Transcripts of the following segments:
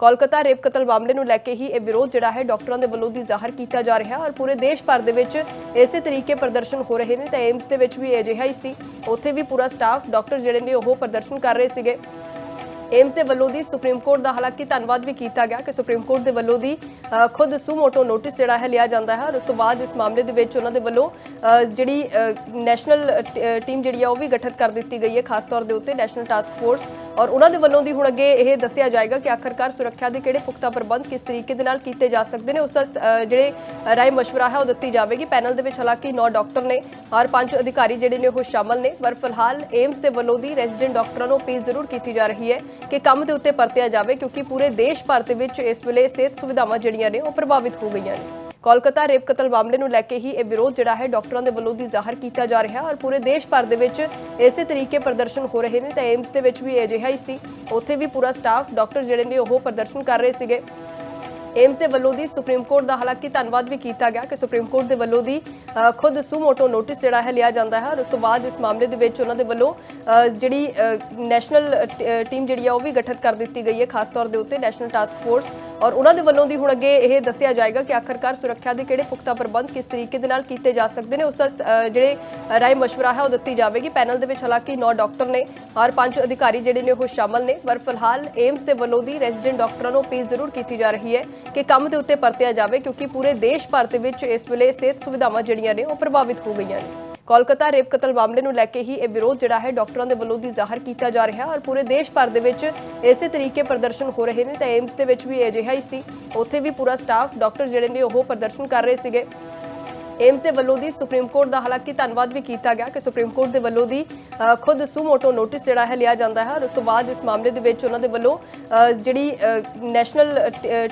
Kolkata rape ਕਤਲ ਮਾਮਲੇ ਨੂੰ ਲੈ ਕੇ ਹੀ ਇਹ ਵਿਰੋਧ ਜਿਹੜਾ ਹੈ ਡਾਕਟਰਾਂ ਦੇ ਵੱਲੋਂ ਦੀ ਜ਼ਾਹਰ ਕੀਤਾ ਜਾ ਰਿਹਾ ਔਰ ਪੂਰੇ ਦੇਸ਼ ਭਰ ਦੇ ਵਿੱਚ ਇਸੇ ਤਰੀਕੇ ਪ੍ਰਦਰਸ਼ਨ ਹੋ ਰਹੇ ਨੇ ਤਾਂ ਏਮਸ ਦੇ ਵਿੱਚ ਵੀ ਅਜਿਹਾ ਹੀ ਸੀ। ਉੱਥੇ ਵੀ ਪੂਰਾ ਸਟਾਫ, ਡਾਕਟਰ ਜਿਹੜੇ ਨੇ ਉਹ ਪ੍ਰਦਰਸ਼ਨ ਕਰ ਰਹੇ ਸੀਗੇ। ਏਮਸ ਦੇ ਵੱਲੋਂ ਦੀ ਸੁਪਰੀਮ ਕੋਰਟ ਦਾ ਹਾਲਾਂਕਿ ਧੰਨਵਾਦ ਵੀ ਕੀਤਾ ਗਿਆ ਕਿ ਸੁਪਰੀਮ ਕੋਰਟ ਦੇ ਵੱਲੋਂ ਦੀ ਖੁਦ ਸੁਮੋਟੋ ਨੋਟਿਸ ਜਿਹੜਾ ਹੈ ਲਿਆ ਜਾਂਦਾ ਹੈ ਔਰ ਉਸ ਤੋਂ ਬਾਅਦ ਇਸ ਮਾਮਲੇ ਦੇ ਵਿੱਚ ਉਹਨਾਂ ਦੇ ਵੱਲੋਂ ਜਿਹੜੀ ਨੈਸ਼ਨਲ ਟੀਮ ਜਿਹੜੀ ਆ ਉਹ ਵੀ ਗਠਿਤ ਕਰ ਦਿੱਤੀ ਗਈ ਹੈ, ਖਾਸ ਤੌਰ ਦੇ ਉੱਤੇ ਨੈਸ਼ਨਲ ਟਾਸਕ ਫੋਰਸ ਔਰ ਉਹਨਾਂ ਦੇ ਵੱਲੋਂ ਦੀ ਹੁਣ ਅੱਗੇ ਇਹ ਦੱਸਿਆ ਜਾਏਗਾ ਕਿ ਆਖਰਕਾਰ ਸੁਰੱਖਿਆ ਦੇ ਕਿਹੜੇ ਪੁਖਤਾ ਪ੍ਰਬੰਧ ਕਿਸ ਤਰੀਕੇ ਦੇ ਨਾਲ ਕੀਤੇ ਜਾ ਸਕਦੇ ਨੇ, ਉਸ ਦਾ ਜਿਹੜੇ ਰਾਏ ਮਸ਼ਵਰਾ ਹੈ ਉਹ ਦਿੱਤੀ ਜਾਵੇਗੀ। ਪੈਨਲ ਦੇ ਵਿੱਚ ਹਾਲਾਂਕਿ 9 ਡਾਕਟਰ ਨੇ ਔਰ ਪੰਜ ਅਧਿਕਾਰੀ ਜਿਹੜੇ ਨੇ ਉਹ ਸ਼ਾਮਲ ਨੇ, ਪਰ ਫਿਲਹਾਲ ਏਮਸ ਦੇ ਵੱਲੋਂ ਦੀ ਰੈਜ਼ੀਡੈਂਟ ਡਾਕਟਰਾਂ ਨੂੰ ਅਪੀਲ ਜ਼ਰੂਰ ਕੀਤੀ ਜਾ ਰਹੀ ਹੈ ਕਿ ਕੰਮ ਦੇ ਉੱਤੇ ਪਰਤਿਆ ਜਾਵੇ, ਕਿਉਂਕਿ ਪੂਰੇ ਦੇਸ਼ ਭਰ ਦੇ ਵਿੱਚ ਇਸ ਵੇਲੇ ਸਿਹਤ ਸੁਵਿਧਾਵਾਂ ਜਿਹੜੀਆਂ ਨੇ ਉਹ ਪ੍ਰਭਾਵਿਤ ਹੋ ਗਈਆਂ ਨੇ। ਕੋਲਕਾਤਾ ਰੇਪ ਕਤਲ ਮਾਮਲੇ ਨੂੰ ਲੈ ਕੇ ਹੀ ਇਹ ਵਿਰੋਧ ਜਿਹੜਾ ਹੈ ਡਾਕਟਰਾਂ ਦੇ ਵੱਲੋਂ ਦੀ ਜ਼ਾਹਰ ਕੀਤਾ ਜਾ ਰਿਹਾ ਹੈ ਔਰ ਪੂਰੇ ਦੇਸ਼ ਭਰ ਦੇ ਵਿੱਚ ਇਸੇ ਤਰੀਕੇ ਪ੍ਰਦਰਸ਼ਨ ਹੋ ਰਹੇ ਨੇ ਤਾਂ ਏਮਸ ਦੇ ਵਿੱਚ ਵੀ ਅਜਿਹਾ ਹੀ ਸੀ। ਉੱਥੇ ਵੀ ਪੂਰਾ ਸਟਾਫ, ਡਾਕਟਰ ਜਿਹੜੇ ਨੇ ਉਹ ਪ੍ਰਦਰਸ਼ਨ ਕਰ ਰਹੇ ਸੀਗੇ। ਏਮਸ ਦੇ ਵੱਲੋਂ ਦੀ ਸੁਪਰੀਮ ਕੋਰਟ ਦਾ ਹਾਲਾਂਕਿ ਧੰਨਵਾਦ ਵੀ ਕੀਤਾ ਗਿਆ ਕਿ ਸੁਪਰੀਮ ਕੋਰਟ ਦੇ ਵੱਲੋਂ ਦੀ ਖੁਦ ਸੁਮੋਟੋ ਨੋਟਿਸ ਜਿਹੜਾ ਹੈ ਲਿਆ ਜਾਂਦਾ ਹੈ ਔਰ ਉਸ ਤੋਂ ਬਾਅਦ ਇਸ ਮਾਮਲੇ ਦੇ ਵਿੱਚ ਉਹਨਾਂ ਦੇ ਵੱਲੋਂ ਜਿਹੜੀ ਨੈਸ਼ਨਲ ਟੀਮ ਜਿਹੜੀ ਆ ਉਹ ਵੀ ਗਠਿਤ ਕਰ ਦਿੱਤੀ ਗਈ ਹੈ, ਖਾਸ ਤੌਰ ਦੇ ਉੱਤੇ ਨੈਸ਼ਨਲ ਟਾਸਕ ਫੋਰਸ ਔਰ ਉਹਨਾਂ ਦੇ ਵੱਲੋਂ ਦੀ ਹੁਣ ਅੱਗੇ ਇਹ ਦੱਸਿਆ ਜਾਏਗਾ ਕਿ ਆਖਰਕਾਰ ਸੁਰੱਖਿਆ ਦੇ ਕਿਹੜੇ ਪੁਖਤਾ ਪ੍ਰਬੰਧ ਕਿਸ ਤਰੀਕੇ ਦੇ ਨਾਲ ਕੀਤੇ ਜਾ ਸਕਦੇ ਨੇ, ਉਸ ਦਾ ਜਿਹੜੇ ਰਾਏ ਮਸ਼ਵਰਾ ਹੈ ਉਹ ਦਿੱਤੀ ਜਾਵੇਗੀ। ਪੈਨਲ ਦੇ ਵਿੱਚ ਹਾਲਾਂਕਿ 9 ਡਾਕਟਰ ਨੇ ਔਰ ਪੰਜ ਅਧਿਕਾਰੀ ਜਿਹੜੇ ਨੇ ਉਹ ਸ਼ਾਮਲ ਨੇ, ਪਰ ਫਿਲਹਾਲ ਏਮਸ ਦੇ ਵੱਲੋਂ ਦੀ ਰੈਜ਼ੀਡੈਂਟ ਡਾਕਟਰਾਂ ਨੂੰ ਅਪੀਲ ਜ਼ਰੂਰ ਕੀਤੀ ਜਾ ਰਹੀ ਹੈ ਕਿ ਕੰਮ ਦੇ ਉੱਤੇ ਪਰਤਿਆ ਜਾਵੇ, ਕਿਉਂਕਿ ਪੂਰੇ ਦੇਸ਼ ਭਰ ਦੇ ਵਿੱਚ ਇਸ ਵੇਲੇ ਸਿਹਤ ਸੁਵਿਧਾਵਾਂ ਜਿਹੜੀਆਂ ਨੇ ਉਹ ਪ੍ਰਭਾਵਿਤ ਹੋ ਗਈਆਂ ਨੇ। ਕੋਲਕਾਤਾ ਰੇਪ ਕਤਲ ਮਾਮਲੇ ਨੂੰ ਲੈ ਕੇ ਹੀ ਇਹ ਵਿਰੋਧ ਜਿਹੜਾ ਹੈ ਡਾਕਟਰਾਂ ਦੇ ਵੱਲੋਂ ਦੀ ਜ਼ਾਹਰ ਕੀਤਾ ਜਾ ਰਿਹਾ ਔਰ ਪੂਰੇ ਦੇਸ਼ ਭਰ ਦੇ ਵਿੱਚ ਇਸੇ ਤਰੀਕੇ ਪ੍ਰਦਰਸ਼ਨ ਹੋ ਰਹੇ ਨੇ ਤਾਂ ਏਮਸ ਦੇ ਵਿੱਚ ਵੀ ਅਜਿਹਾ ਹੀ ਸੀ। ਉੱਥੇ ਵੀ ਪੂਰਾ ਸਟਾਫ, ਡਾਕਟਰ ਜਿਹੜੇ ਨੇ ਉਹ ਪ੍ਰਦਰਸ਼ਨ ਕਰ ਰਹੇ ਸੀਗੇ। ਏਮਸ ਦੇ ਵੱਲੋਂ ਦੀ ਸੁਪਰੀਮ ਕੋਰਟ ਦਾ ਹਾਲਾਂਕਿ ਧੰਨਵਾਦ ਵੀ ਕੀਤਾ ਗਿਆ ਕਿ ਸੁਪਰੀਮ ਕੋਰਟ ਦੇ ਵੱਲੋਂ ਦੀ ਖੁਦ ਸੁਮੋਟੋ ਨੋਟਿਸ ਜਿਹੜਾ ਹੈ ਲਿਆ ਜਾਂਦਾ ਹੈ ਔਰ ਉਸ ਤੋਂ ਬਾਅਦ ਇਸ ਮਾਮਲੇ ਦੇ ਵਿੱਚ ਉਹਨਾਂ ਦੇ ਵੱਲੋਂ ਜਿਹੜੀ ਨੈਸ਼ਨਲ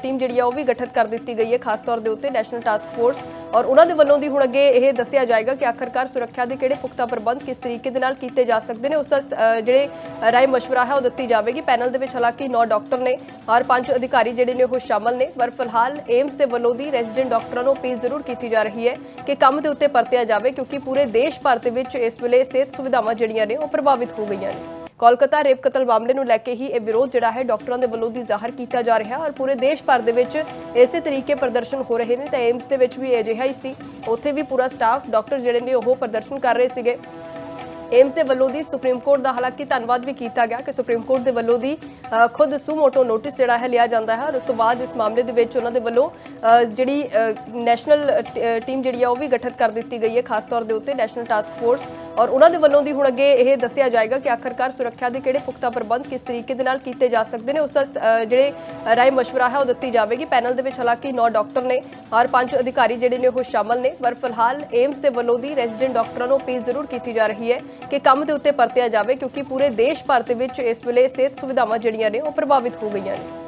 ਟੀਮ ਜਿਹੜੀ ਆ ਉਹ ਵੀ ਗਠਿਤ ਕਰ ਦਿੱਤੀ ਗਈ ਹੈ, ਖਾਸ ਤੌਰ ਦੇ ਉੱਤੇ ਨੈਸ਼ਨਲ ਟਾਸਕ ਫੋਰਸ ਔਰ ਉਹਨਾਂ ਦੇ ਵੱਲੋਂ ਦੀ ਹੁਣ ਅੱਗੇ ਇਹ ਦੱਸਿਆ ਜਾਏਗਾ ਕਿ ਆਖਰਕਾਰ ਸੁਰੱਖਿਆ ਦੇ ਕਿਹੜੇ ਪੁਖਤਾ ਪ੍ਰਬੰਧ ਕਿਸ ਤਰੀਕੇ ਦੇ ਨਾਲ ਕੀਤੇ ਜਾ ਸਕਦੇ ਨੇ, ਉਸ ਦਾ ਜਿਹੜੇ ਰਾਏ ਮਸ਼ਵਰਾ ਹੈ ਉਹ ਦਿੱਤੀ ਜਾਵੇਗੀ। ਪੈਨਲ ਦੇ ਵਿੱਚ ਹਾਲਾਂਕਿ 9 ਡਾਕਟਰ ਨੇ ਔਰ ਪੰਜ ਅਧਿਕਾਰੀ ਜਿਹੜੇ ਨੇ ਉਹ ਸ਼ਾਮਲ ਨੇ, ਪਰ ਫਿਲਹਾਲ ਏਮਸ ਦੇ ਵੱਲੋਂ ਦੀ ਰੈਜ਼ੀਡੈਂਟ ਡਾਕਟਰਾਂ ਨੂੰ ਅਪੀਲ ਜ਼ਰੂਰ ਕੀਤੀ ਜਾ ਰਹੀ ਹੈ ਕਿ ਕੰਮ ਦੇ ਉੱਤੇ ਪਰਤਿਆ ਜਾਵੇ, ਕਿਉਂਕਿ ਪੂਰੇ ਦੇਸ਼ ਭਰ ਦੇ ਵਿੱਚ ਇਸ ਵੇਲੇ ਸਿਹਤ ਸੁਵਿਧਾਵਾਂ ਜਿਹੜੀਆਂ ਨੇ ਉਹ ਪ੍ਰਭਾਵਿਤ ਹੋ ਗਈਆਂ ਨੇ। ਕੋਲਕਾਤਾ ਰੇਪ ਕਤਲ ਮਾਮਲੇ ਨੂੰ ਲੈ ਕੇ ਹੀ ਇਹ ਵਿਰੋਧ ਜਿਹੜਾ ਹੈ ਡਾਕਟਰਾਂ ਦੇ ਵੱਲੋਂ ਦੀ ਜ਼ਾਹਰ ਕੀਤਾ ਜਾ ਰਿਹਾ ਹੈ ਔਰ ਪੂਰੇ ਦੇਸ਼ ਭਰ ਦੇ ਵਿੱਚ ਇਸੇ ਤਰੀਕੇ ਪ੍ਰਦਰਸ਼ਨ ਹੋ ਰਹੇ ਨੇ ਤਾਂ ਏਮਸ ਦੇ ਵਿੱਚ ਵੀ ਅਜਿਹਾ ਹੀ ਸੀ। ਉੱਥੇ ਵੀ ਪੂਰਾ ਸਟਾਫ, ਡਾਕਟਰ ਜਿਹੜੇ ਨੇ ਉਹ ਪ੍ਰਦਰਸ਼ਨ ਕਰ ਰਹੇ ਸੀਗੇ। ਏਮਸ ਦੇ ਵੱਲੋਂ ਦੀ ਸੁਪਰੀਮ ਕੋਰਟ ਦਾ ਹਾਲਾਂਕਿ ਧੰਨਵਾਦ ਵੀ ਕੀਤਾ ਗਿਆ ਕਿ ਸੁਪਰੀਮ ਕੋਰਟ ਦੇ ਵੱਲੋਂ ਦੀ ਖੁਦ ਸੁਮੋਟੋ ਨੋਟਿਸ ਜਿਹੜਾ ਹੈ ਲਿਆ ਜਾਂਦਾ ਹੈ ਔਰ ਉਸ ਤੋਂ ਬਾਅਦ ਇਸ ਮਾਮਲੇ ਦੇ ਵਿੱਚ ਉਹਨਾਂ ਦੇ ਵੱਲੋਂ ਜਿਹੜੀ ਨੈਸ਼ਨਲ ਟੀਮ ਜਿਹੜੀ ਆ ਉਹ ਵੀ ਗਠਿਤ ਕਰ ਦਿੱਤੀ ਗਈ ਹੈ, ਖਾਸ ਤੌਰ ਦੇ ਉੱਤੇ ਨੈਸ਼ਨਲ ਟਾਸਕ ਫੋਰਸ ਔਰ ਉਹਨਾਂ ਦੇ ਵੱਲੋਂ ਦੀ ਹੁਣ ਅੱਗੇ ਇਹ ਦੱਸਿਆ ਜਾਏਗਾ ਕਿ ਆਖਰਕਾਰ ਸੁਰੱਖਿਆ ਦੇ ਕਿਹੜੇ ਪੁਖਤਾ ਪ੍ਰਬੰਧ ਕਿਸ ਤਰੀਕੇ ਦੇ ਨਾਲ ਕੀਤੇ ਜਾ ਸਕਦੇ ਨੇ, ਉਸ ਦਾ ਜਿਹੜੇ ਰਾਏ ਮਸ਼ਵਰਾ ਹੈ ਉਹ ਦਿੱਤੀ ਜਾਵੇਗੀ। ਪੈਨਲ ਦੇ ਵਿੱਚ ਹਾਲਾਂਕਿ 9 ਡਾਕਟਰ ਨੇ ਔਰ ਪੰਜ ਅਧਿਕਾਰੀ ਜਿਹੜੇ ਨੇ ਉਹ ਸ਼ਾਮਲ ਨੇ, ਪਰ ਫਿਲਹਾਲ ਏਮਸ ਦੇ ਵੱਲੋਂ ਦੀ ਰੈਜ਼ੀਡੈਂਟ ਡਾਕਟਰਾਂ ਨੂੰ ਅਪੀਲ ਜ਼ਰੂਰ ਕੀਤੀ ਜਾ ਰਹੀ ਹੈ ਕਿ ਕੰਮ ਦੇ ਉੱਤੇ ਪਰਤਿਆ ਜਾਵੇ, ਕਿਉਂਕਿ ਪੂਰੇ ਦੇਸ਼ ਭਰ ਦੇ ਵਿੱਚ ਇਸ ਵੇਲੇ ਸਿਹਤ ਸੁਵਿਧਾਵਾਂ ਜਿਹੜੀਆਂ ਨੇ ਉਹ ਪ੍ਰਭਾਵਿਤ ਹੋ ਗਈਆਂ ਨੇ।